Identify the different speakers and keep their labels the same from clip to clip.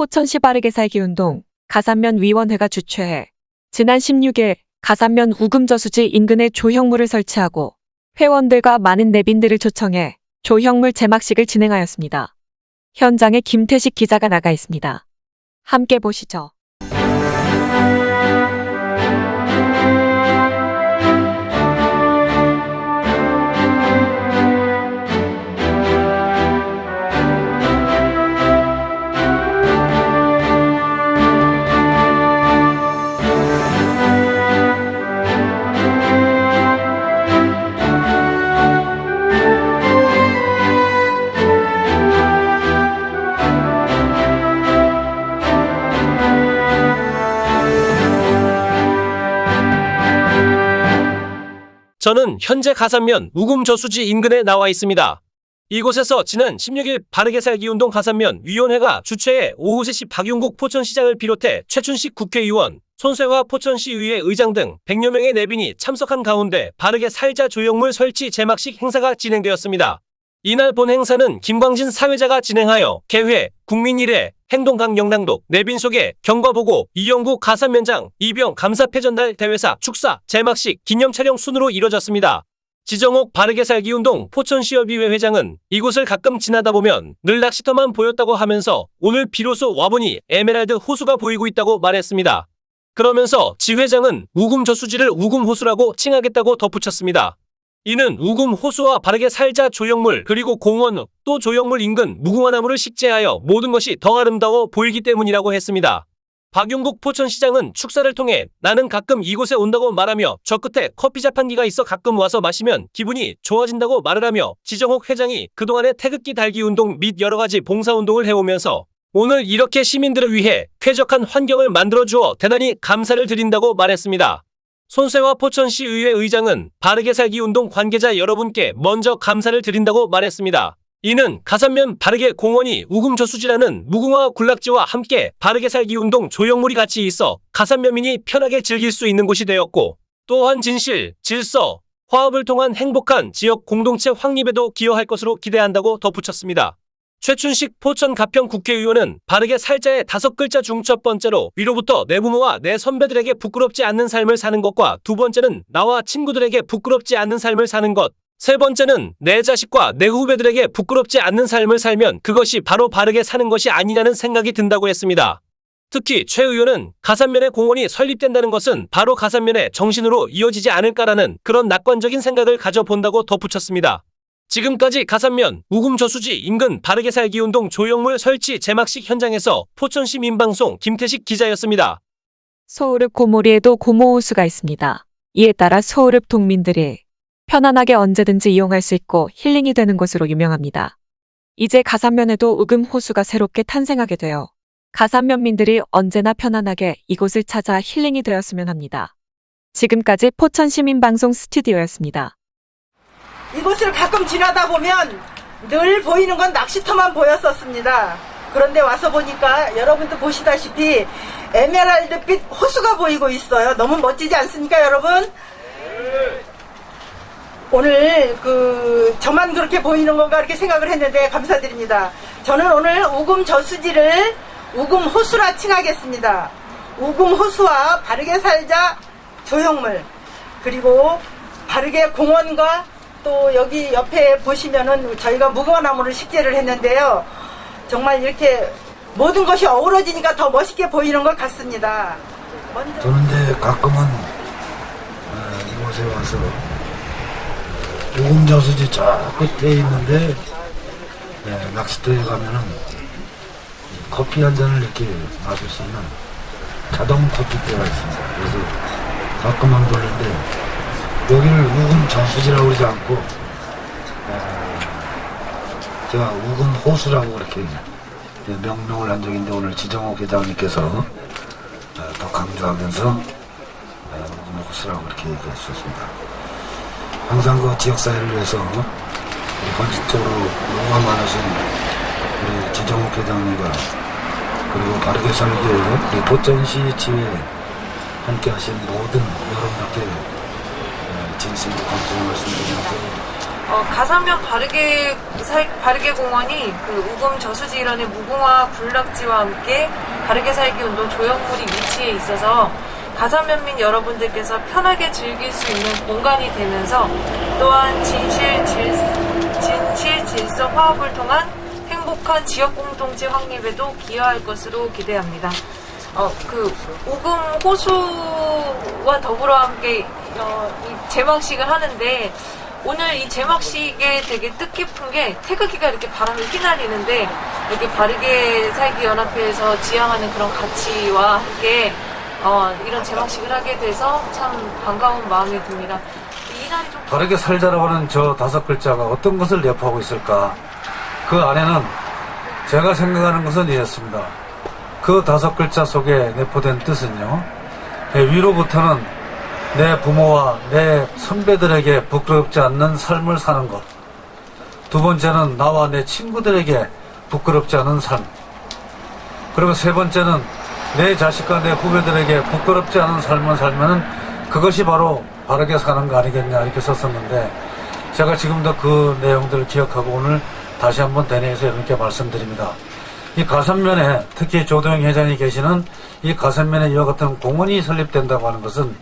Speaker 1: 포천시 바르게 살기 운동 가산면 위원회가 주최해 지난 16일 가산면 우금저수지 인근에 조형물을 설치하고 회원들과 많은 내빈들을 초청해 조형물 제막식을 진행하였습니다. 현장에 김태식 기자가 나가 있습니다. 함께 보시죠.
Speaker 2: 저는 현재 가산면 우금 저수지 인근에 나와 있습니다. 이곳에서 지난 16일 바르게 살기 운동 가산면 위원회가 주최해 오후 3시 박용국 포천시장을 비롯해 최춘식 국회의원, 손세화 포천시의회 의장 등 100여 명의 내빈이 참석한 가운데 바르게 살자 조형물 설치 제막식 행사가 진행되었습니다. 이날 본 행사는 김광진 사회자가 진행하여 개회, 국민일회, 행동강 영랑독, 내빈 소개, 경과보고, 이영구 가산면장, 이병 감사패 전달 대회사, 축사, 제막식, 기념 촬영 순으로 이뤄졌습니다. 지정옥 바르게 살기 운동 포천시협의회 회장은 이곳을 가끔 지나다 보면 늘 낚시터만 보였다고 하면서 오늘 비로소 와보니 에메랄드 호수가 보이고 있다고 말했습니다. 그러면서 지 회장은 우금 저수지를 우금 호수라고 칭하겠다고 덧붙였습니다. 이는 우금 호수와 바르게 살자 조형물 그리고 공원 또 조형물 인근 무궁화 나무를 식재하여 모든 것이 더 아름다워 보이기 때문이라고 했습니다. 박용국 포천시장은 축사를 통해 나는 가끔 이곳에 온다고 말하며 저 끝에 커피 자판기가 있어 가끔 와서 마시면 기분이 좋아진다고 말을 하며 지정옥 회장이 그동안의 태극기 달기 운동 및 여러 가지 봉사 운동을 해오면서 오늘 이렇게 시민들을 위해 쾌적한 환경을 만들어주어 대단히 감사를 드린다고 말했습니다. 손세화 포천시 의회 의장은 바르게 살기 운동 관계자 여러분께 먼저 감사를 드린다고 말했습니다. 이는 가산면 바르게 공원이 우금저수지라는 무궁화 군락지와 함께 바르게 살기 운동 조형물이 같이 있어 가산면민이 편하게 즐길 수 있는 곳이 되었고 또한 진실, 질서, 화합을 통한 행복한 지역 공동체 확립에도 기여할 것으로 기대한다고 덧붙였습니다. 최춘식 포천 가평 국회의원은 바르게 살자의 다섯 글자 중 첫 번째로 위로부터 내 부모와 내 선배들에게 부끄럽지 않는 삶을 사는 것과 두 번째는 나와 친구들에게 부끄럽지 않는 삶을 사는 것. 세 번째는 내 자식과 내 후배들에게 부끄럽지 않는 삶을 살면 그것이 바로 바르게 사는 것이 아니냐는 생각이 든다고 했습니다. 특히 최 의원은 가산면의 공원이 설립된다는 것은 바로 가산면의 정신으로 이어지지 않을까라는 그런 낙관적인 생각을 가져본다고 덧붙였습니다. 지금까지 가산면 우금 저수지 인근 바르게 살기 운동 조형물 설치 제막식 현장에서 포천시 민방송 김태식 기자였습니다.
Speaker 1: 소울읍 고모리에도 고모호수가 있습니다. 이에 따라 소울읍 동민들이 편안하게 언제든지 이용할 수 있고 힐링이 되는 곳으로 유명합니다. 이제 가산면에도 우금 호수가 새롭게 탄생하게 되어 가산면민들이 언제나 편안하게 이곳을 찾아 힐링이 되었으면 합니다. 지금까지 포천시민방송 스튜디오였습니다.
Speaker 3: 이곳을 가끔 지나다 보면 늘 보이는 건 낚시터만 보였었습니다. 그런데 와서 보니까 여러분도 보시다시피 에메랄드빛 호수가 보이고 있어요. 너무 멋지지 않습니까, 여러분? 오늘 그 저만 그렇게 보이는 건가 이렇게 생각을 했는데 감사드립니다. 저는 오늘 우금 저수지를 우금 호수라 칭하겠습니다. 우금 호수와 바르게 살자 조형물 그리고 바르게 공원과 또 여기 옆에 보시면은 저희가 무궁화나무를 식재를 했는데요. 정말 이렇게 모든 것이 어우러지니까 더 멋있게 보이는 것 같습니다. 먼저
Speaker 4: 저는 이제 가끔은 어, 이곳에 와서 오금저수지 저 끝에 있는데 네, 낚시터에 가면은 커피 한 잔을 이렇게 마실 수 있는 자동 커피대가 있습니다. 그래서 가끔만 돌는데 여기를 우금저수지라고 그러지 않고 어, 제가 우금 호수라고 이렇게 명명을 한 적인데 오늘 지정옥 회장님께서 어, 더 강조하면서 어, 호수라고 이렇게 얘기해 주셨습니다. 항상 그 지역사회를 위해서 우리 건축적으로 노고가 많으신 우리 지정욱 회장님과 그리고 바르게 살기 우리 포천시 지회에 함께 하신 모든 여러분들께 어, 진심으로 감사의 말씀드리면서
Speaker 5: 어, 가사면 바르게 살, 바르게 공원이 그 우금 저수지 일원의 무궁화 군락지와 함께 바르게 살기 운동 조형물이 위치해 있어서 가사면민 여러분들께서 편하게 즐길 수 있는 공간이 되면서 또한 진실 질, 진실 질서 화합을 통한 행복한 지역 공동체 확립에도 기여할 것으로 기대합니다. 어, 그 우금 호수와 더불어 함께 어, 이 제막식을 하는데 오늘 이 제막식에 되게 뜻깊은 게 태극기가 이렇게 바람에 휘날리는데 이렇게 바르게 살기 연합회에서 지향하는 그런 가치와 함께 어, 이런 제막식을 하게 돼서 참 반가운 마음이 듭니다. 이 날이 좀
Speaker 4: 바르게 살자라고 하는 저 다섯 글자가 어떤 것을 내포하고 있을까? 그 안에는 제가 생각하는 것은 이랬습니다. 그 다섯 글자 속에 내포된 뜻은요. 예, 위로부터는 내 부모와 내 선배들에게 부끄럽지 않는 삶을 사는 것. 두 번째는 나와 내 친구들에게 부끄럽지 않은 삶. 그리고 세 번째는 내 자식과 내 후배들에게 부끄럽지 않은 삶을 살면은 그것이 바로 바르게 사는 거 아니겠냐 이렇게 썼었는데 제가 지금도 그 내용들을 기억하고 오늘 다시 한번 대내에서 여러분께 말씀드립니다. 이 가산면에 특히 조도영 회장이 계시는 이 가산면에 이와 같은 공원이 설립된다고 하는 것은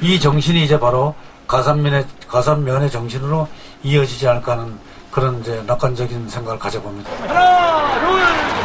Speaker 4: 이 정신이 이제 바로 가산면의 가산면의 정신으로 이어지지 않을까 하는 그런 이제 낙관적인 생각을 가져봅니다.
Speaker 6: 하나, 둘, 셋!